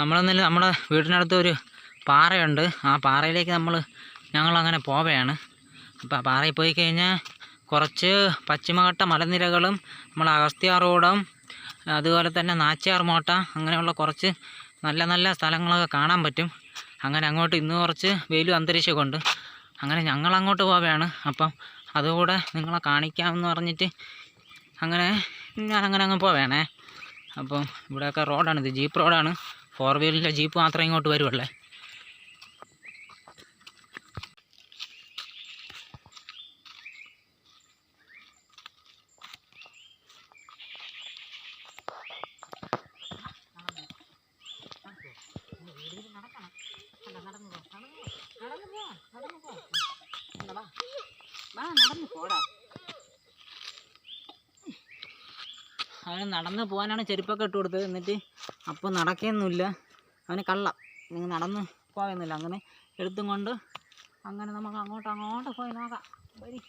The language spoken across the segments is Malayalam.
നമ്മളൊന്നില്ല നമ്മുടെ വീടിനടുത്ത് ഒരു പാറയുണ്ട്. ആ പാറയിലേക്ക് നമ്മൾ ഞങ്ങളങ്ങനെ പോവുകയാണ്. അപ്പോൾ ആ പാറയിൽ പോയി കഴിഞ്ഞാൽ കുറച്ച് പശ്ചിമഘട്ട മലനിരകളും നമ്മൾ അഗസ്ത്യ റോഡും അതുപോലെ തന്നെ നാച്ചിയാർ മോട്ട അങ്ങനെയുള്ള കുറച്ച് നല്ല നല്ല സ്ഥലങ്ങളൊക്കെ കാണാൻ പറ്റും. അങ്ങനെ അങ്ങോട്ട് ഇന്ന് കുറച്ച് വെയിലും അന്തരീക്ഷമൊക്കെ അങ്ങനെ ഞങ്ങൾ അങ്ങോട്ട് പോവുകയാണ്. അപ്പം അതുകൂടെ നിങ്ങളെ കാണിക്കാമെന്ന് പറഞ്ഞിട്ട് അങ്ങനെ ഞാൻ അങ്ങനെ അങ്ങ് പോവേണേ അപ്പം ഇവിടെയൊക്കെ റോഡാണ്. ഇത് ജീപ്പ് റോഡാണ്. ഫോർ വീലിന്റെ ജീപ്പ് മാത്രമേ ഇങ്ങോട്ട് വരുവുള്ളേ അവന് നടന്ന് പോകാനാണ് ചെരുപ്പൊക്കെ ഇട്ട് കൊടുത്തത്. എന്നിട്ട് അപ്പോൾ നടക്കുന്നില്ല അവന് കള്ള. നടന്ന് പോകുന്നില്ല അങ്ങനെ എടുത്തും കൊണ്ട് അങ്ങനെ നമുക്ക് അങ്ങോട്ട് അങ്ങോട്ട് പോയി നോക്കാം. വരി.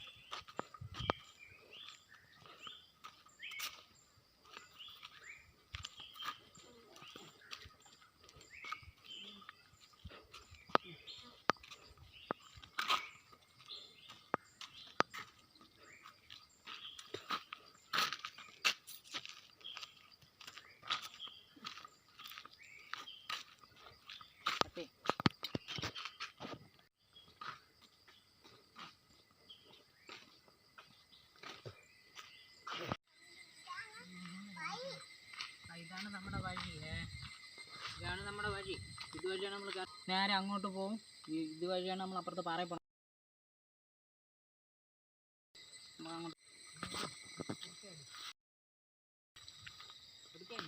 ഇതാണ് നമ്മുടെ വഴി. ഇതാണ് നമ്മുടെ വഴി. ഇതുവഴിയാണ് നമ്മൾ നേരെ അങ്ങോട്ട് പോകും ഇതുവഴിയാണ് നമ്മൾ അപ്പുറത്ത് പാറയിൽ പോകണം നമ്മൾ അങ്ങോട്ട് എടുക്കാൻ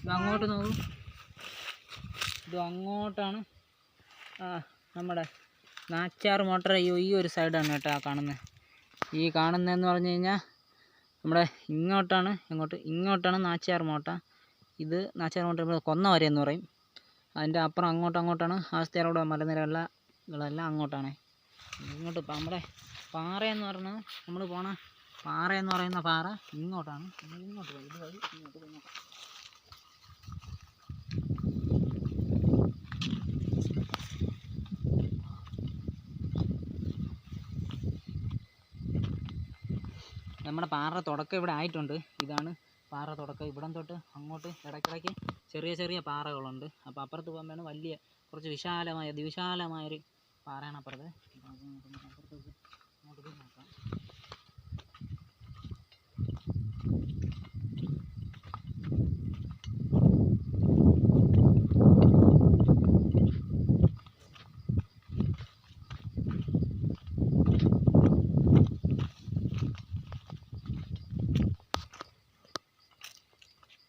ഇത് അങ്ങോട്ട് നോക്കൂ. ഇത് അങ്ങോട്ടാണ്. നമ്മുടെ നാച്ചാർ മോട്ടർ അയ്യോ ഈ ഒരു സൈഡാണ് കേട്ടോ ആ കാണുന്നത് ഈ കാണുന്നതെന്ന് പറഞ്ഞു കഴിഞ്ഞാൽ നമ്മുടെ ഇങ്ങോട്ടാണ് ഇങ്ങോട്ട് ഇങ്ങോട്ടാണ് നാച്ചാർ മോട്ട ഇത് നാച്ചാർ മോട്ട ഇവിടെ കൊന്ന വരെ എന്ന് പറയും. അതിന്റെ അപ്പുറം അങ്ങോട്ട് അങ്ങോട്ടാണ്. ആസ്തിയാറോടെ മലനിരകളെല്ലാം അങ്ങോട്ടാണ്. ഇങ്ങോട്ട് നമ്മുടെ പാറയെന്ന് പറഞ്ഞത് നമ്മൾ പോണ പാറയെന്ന് പറയുന്ന പാറ ഇങ്ങോട്ടാണ്. ഇങ്ങോട്ട് പോയി ഇത് വഴി ഇങ്ങോട്ട് പോയി നമ്മുടെ പാറ തുടക്കം ഇവിടെ ആയിട്ടുണ്ട്. ഇതാണ് പാറ തുടക്കം. ഇവിടം തൊട്ട് അങ്ങോട്ട് ഇടയ്ക്കിടയ്ക്ക് ചെറിയ ചെറിയ പാറകളുണ്ട്. അപ്പോൾ അപ്പുറത്ത് പോകുമ്പോഴാണ് വലിയ കുറച്ച് വിശാലമായ അതിവിശാലമായൊരു പാറയാണ് അപ്പുറത്ത്. അപ്പോൾ അത് നമുക്ക് അപ്പുറത്തേക്ക് അങ്ങോട്ട് പോയി നോക്കാം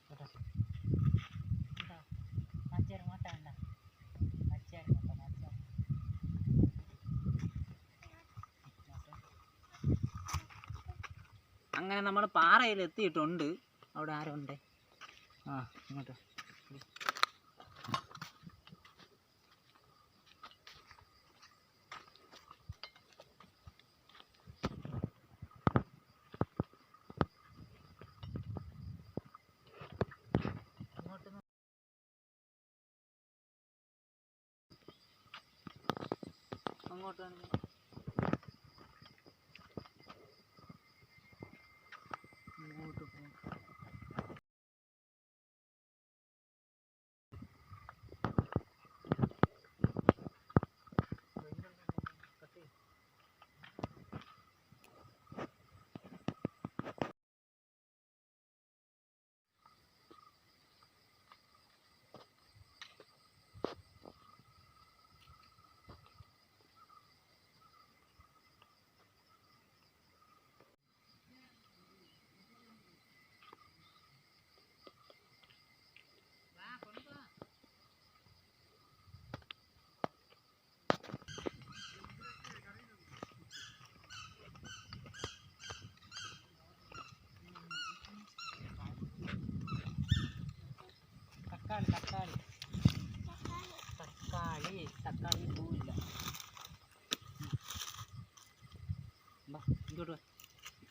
കേട്ടോ കേട്ടോ മച്ചേർ മോട്ട ഉണ്ടോ മച്ചേർ മോട്ട മച്ചേർ അങ്ങനെ നമ്മൾ പാറയിൽ എത്തിയിട്ടുണ്ട്. അവിടെ ആരുണ്ട്? ആ ഇങ്ങോട്ട്. അങ്ങോട്ടാണ്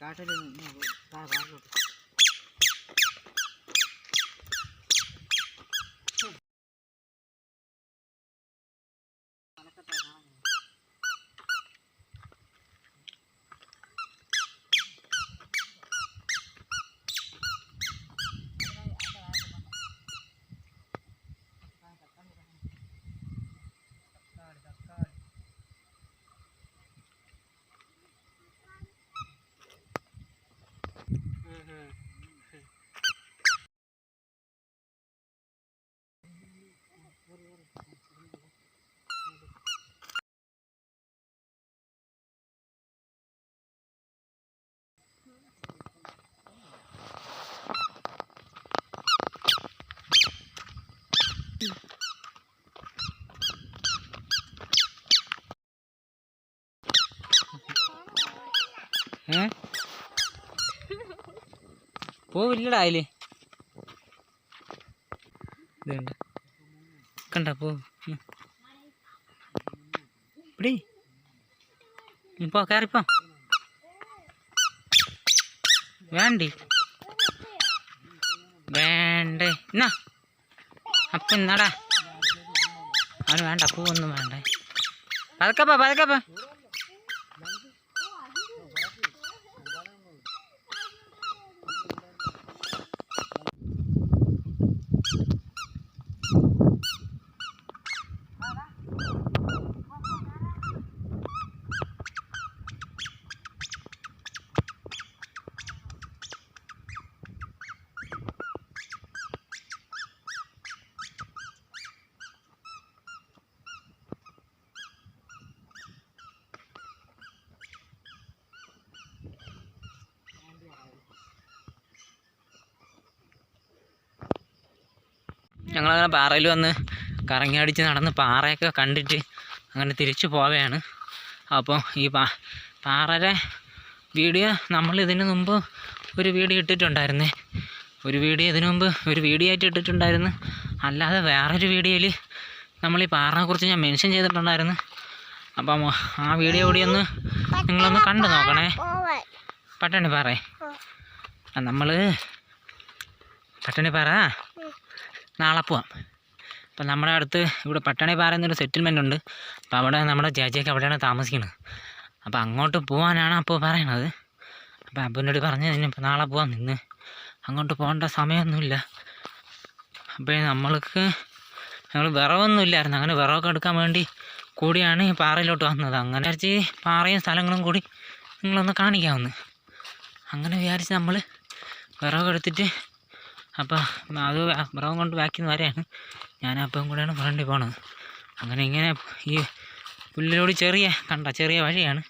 然后，他就那个拉一把。പോവില്ലടാ അതിൽ. ഇത് കണ്ട. പോ. പിടി. പോ കയറിപ്പോ വേണ്ടി? വേണ്ടേ. എന്നാ? അപ്പം എന്നാടാ അവന് വേണ്ട പൂവൊന്നും വേണ്ടേ. പതുക്കപ്പാ പതുക്കപ്പാ ഞങ്ങളങ്ങനെ പാറയിൽ വന്ന് കറങ്ങി അടിച്ച് നടന്ന് പാറയൊക്കെ കണ്ടിട്ട് അങ്ങനെ തിരിച്ചു പോവുകയാണ്. അപ്പോൾ ഈ പാ പാറയുടെ വീഡിയോ നമ്മൾ ഇതിന് മുമ്പ് ഒരു വീഡിയോ ഇട്ടിട്ടുണ്ടായിരുന്നേ. ഒരു വീഡിയോ ഇതിനു മുമ്പ് ഒരു വീഡിയോ ആയിട്ട് ഇട്ടിട്ടുണ്ടായിരുന്നു. അല്ലാതെ വേറൊരു വീഡിയോയിൽ നമ്മൾ ഈ പാറയെക്കുറിച്ച് ഞാൻ മെൻഷൻ ചെയ്തിട്ടുണ്ടായിരുന്നു. അപ്പം ആ വീഡിയോ കൂടി ഒന്ന് നിങ്ങളൊന്ന് കണ്ടു നോക്കണേ. പട്ടണി പാറേ. നമ്മൾ പട്ടണി പാറ. നാളെ പോവാം. അപ്പം നമ്മുടെ അടുത്ത് ഇവിടെ പട്ടണി പാറ എന്നൊരു സെറ്റിൽമെന്റ് ഉണ്ട്. അപ്പോൾ അവിടെ നമ്മുടെ ചേച്ചിയൊക്കെ അവിടെയാണ് താമസിക്കുന്നത് അപ്പോൾ അങ്ങോട്ട് പോകാനാണ് അപ്പോൾ പറയണത്. അപ്പോൾ അപ്പനോട് പറഞ്ഞ് ഇനിയിപ്പോൾ നാളെ പോവാം നിന്ന്. അങ്ങോട്ട് പോകേണ്ട സമയമൊന്നുമില്ല. അപ്പോൾ നമ്മൾക്ക് ഞങ്ങൾ വിറവൊന്നുമില്ലായിരുന്നു. അങ്ങനെ വിറവൊക്കെ എടുക്കാൻ വേണ്ടി കൂടിയാണ് ഈ പാറയിലോട്ട് വന്നത്. അങ്ങനെ വിചാരിച്ച് പാറയും സ്ഥലങ്ങളും കൂടി നിങ്ങളൊന്ന് കാണിക്കാമെന്ന് അങ്ങനെ വിചാരിച്ച് നമ്മൾ വിറവൊക്കെ എടുത്തിട്ട് അപ്പോൾ അത് വിറവും കൊണ്ട് ബാക്കിൽ നിന്ന് വരെയാണ് ഞാൻ അപ്പം കൂടെയാണ് ഫ്രണ്ടിൽ പോണത്. അങ്ങനെ ഇങ്ങനെ ഈ പുല്ലിലൂടെ ചെറിയ കണ്ട ചെറിയ വഴിയാണ്.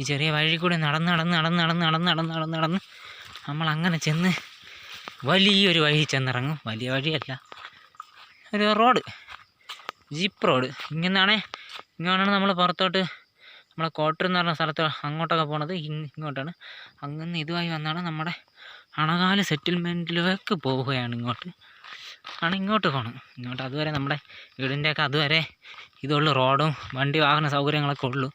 ഈ ചെറിയ വഴി കൂടി നടന്ന് നടന്ന് നടന്ന് നടന്ന് നടന്ന് നടന്ന് നടന്ന് നടന്ന് നമ്മൾ അങ്ങനെ ചെന്ന് വലിയൊരു വഴി ചെന്നിറങ്ങും. വലിയ വഴിയല്ല. ഒരു റോഡ്. Jeep road. ഇങ്ങനെയാണേ ഇങ്ങനെയാണ് നമ്മൾ പുറത്തോട്ട് നമ്മളെ കോട്ടർ എന്ന് പറഞ്ഞ സ്ഥലത്ത് അങ്ങോട്ടൊക്കെ പോണത്. ഇങ് ഇങ്ങോട്ടാണ്. അങ്ങനെ ഇതുമായി വന്നാണ് നമ്മുടെ അണകാല സെറ്റിൽമെന്റിലേക്ക് പോവുകയാണ് ഇങ്ങോട്ട്. ആണ് ഇങ്ങോട്ട് പോകണം ഇങ്ങോട്ട് അതുവരെ നമ്മുടെ വീടിന്റെയൊക്കെ അതുവരെ ഇതുള്ളൂ റോഡും വണ്ടി വാഹന സൗകര്യങ്ങളൊക്കെ ഉള്ളൂ.